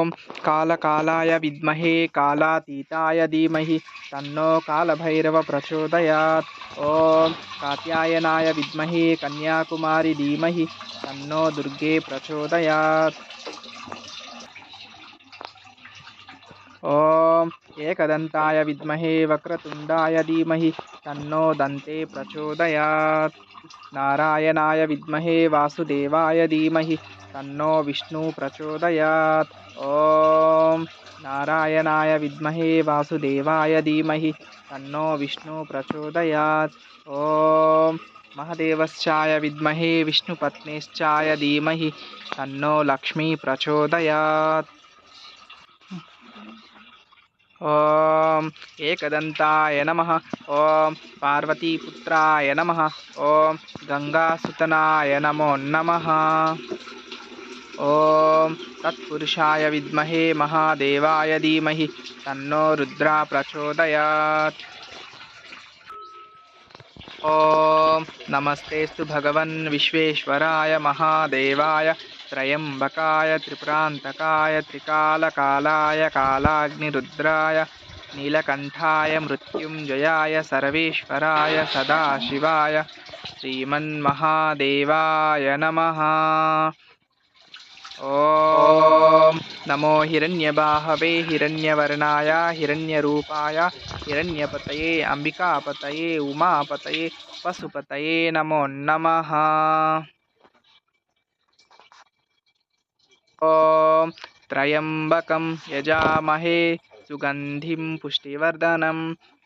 ॐ कालकालाय विद्महे कालातीताय धीमहि तन्नो कालभैरव प्रचोदयात्। ॐ कात्यायनाय विद्महे कन्याकुमारी धीमहि तन्नो दुर्गे प्रचोदयात्। ॐ एकदन्ताय विद्महे वक्रतुण्डाय धीमहि तन्नो दन्ते प्रचोदयात्। नारायणाय विद्महे वासुदेवाय धीमहि तन्नो विष्णु प्रचोदयात्। ॐ नारायणाय विद्महे वासुदेवाय धीमहि तन्नो विष्णु प्रचोदयात्। ॐ महदेवश्चाय विद्महे विष्णुपत्नेश्चाय धीमहि तन्नो लक्ष्मी प्रचोदयात् ॐ एकदन्ताय नमः ॐ पार्वतीपुत्राय नमः ॐ गङ्गासुतनाय नमो नमः ॐ तत्पुरुषाय विद्महे महादेवाय धीमहि तन्नो रुद्रा प्रचोदयात् ॐ नमस्तेस्तु भगवन् विश्वेश्वराय महादेवाय त्रयम्बकाय त्रिपुरान्तकाय त्रिकालकालाय कालाग्निरुद्राय नीलकण्ठाय मृत्युञ्जयाय सर्वेश्वराय सदाशिवाय श्रीमन्महादेवाय नमः ॐ नमो हिरण्यबाहवे हिरण्यवर्णाय हिरण्यरूपाय हिरण्यपतये अम्बिकापतये उमापतये पशुपतये नमो नमः। ॐ त्र्यम्बकं यजामहे सुगन्धिं पुष्टिवर्धनम्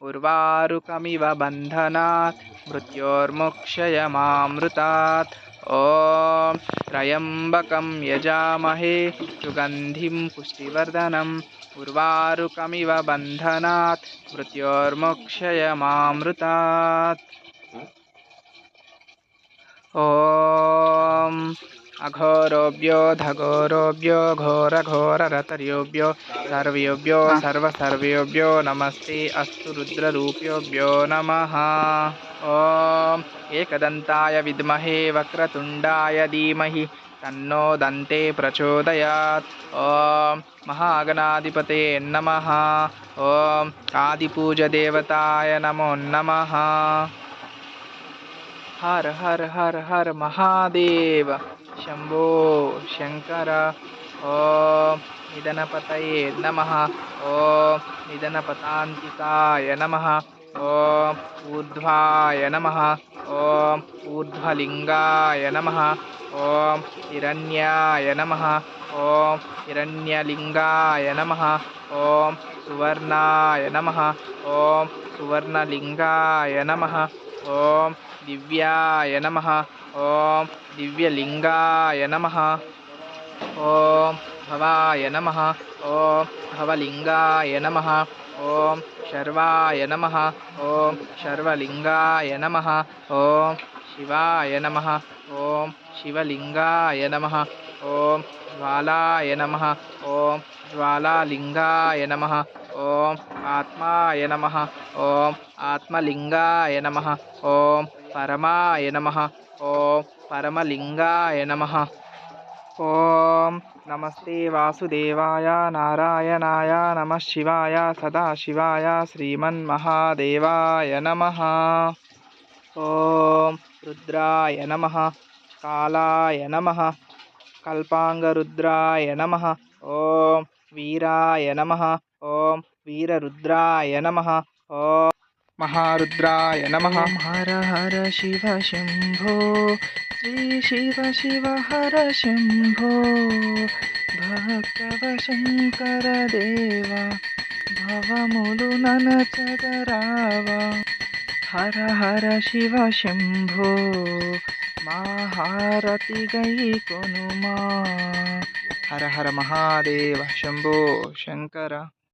उर्वारुकमिव बन्धनात् मृत्योर्मोक्षयमामृतात् ॐ त्र्यम्बकं यजामहे सुगन्धिं पुष्टिवर्धनम् उर्वारुकमिव बन्धनात् मृत्योर्मोक्षयमामृतात्। ॐ अघोरोभ्यो धघोरोभ्यो घोरघोररतर्योभ्यो सर्वेभ्यो सर्वसर्वेभ्यो नमस्ते अस्तु रुद्ररूप्योभ्यो नमः। ॐ। एकदन्ताय विद्महे वक्रतुण्डाय धीमहि तन्नो दन्ते प्रचोदयात्। ॐ। महागणाधिपते नमः। ॐ। आदिपूजदेवताय नमो नमः। हर हर हर हर महादेव। शंभो शंकर। ॐ निधनपतये नमः। ॐ निधनपतान्तिकाय नमः। ॐ ऊर्ध्वाय नमः। ॐ ऊर्ध्वलिङ्गाय नमः ॐ हिरण्याय नमः ॐ हिरण्यलिङ्गाय नमः ॐ सुवर्णाय नमः ॐ सुवर्णलिङ्गाय नमः ॐ दिव्याय नमः ॐ दिव्यलिङ्गाय नमः ॐ भवाय नमः ॐ भवलिङ्गाय नमः। ॐ शर्वाय नमः ॐ शर्वलिङ्गाय नमः ॐ शिवाय नमः ॐ शिवलिङ्गाय नमः ॐ ज्वालाय नमः ॐ ज्वालालिङ्गाय नमः ॐ आत्माय नमः ॐ आत्मलिङ्गाय नमः ॐ परमाय नमः ॐ परमलिङ्गाय नमः ॐ नमस्ते वासुदेवाय नारायणाय नमः शिवाय सदाशिवाय श्रीमन्महादेवाय नमः। ॐ रुद्राय नमः कालाय नमः कल्पाङ्गरुद्राय नमः ॐ वीराय नमः ॐ वीररुद्राय नमः ॐ महारुद्राय नमः। हर हर शिव शम्भो हरिशिव शिव हर शम्भो भद्रव शङ्करदेव भवमुदुननचदराव हर हर शिव शम्भो महारति गै नु हर हर महादेव शम्भो शङ्कर।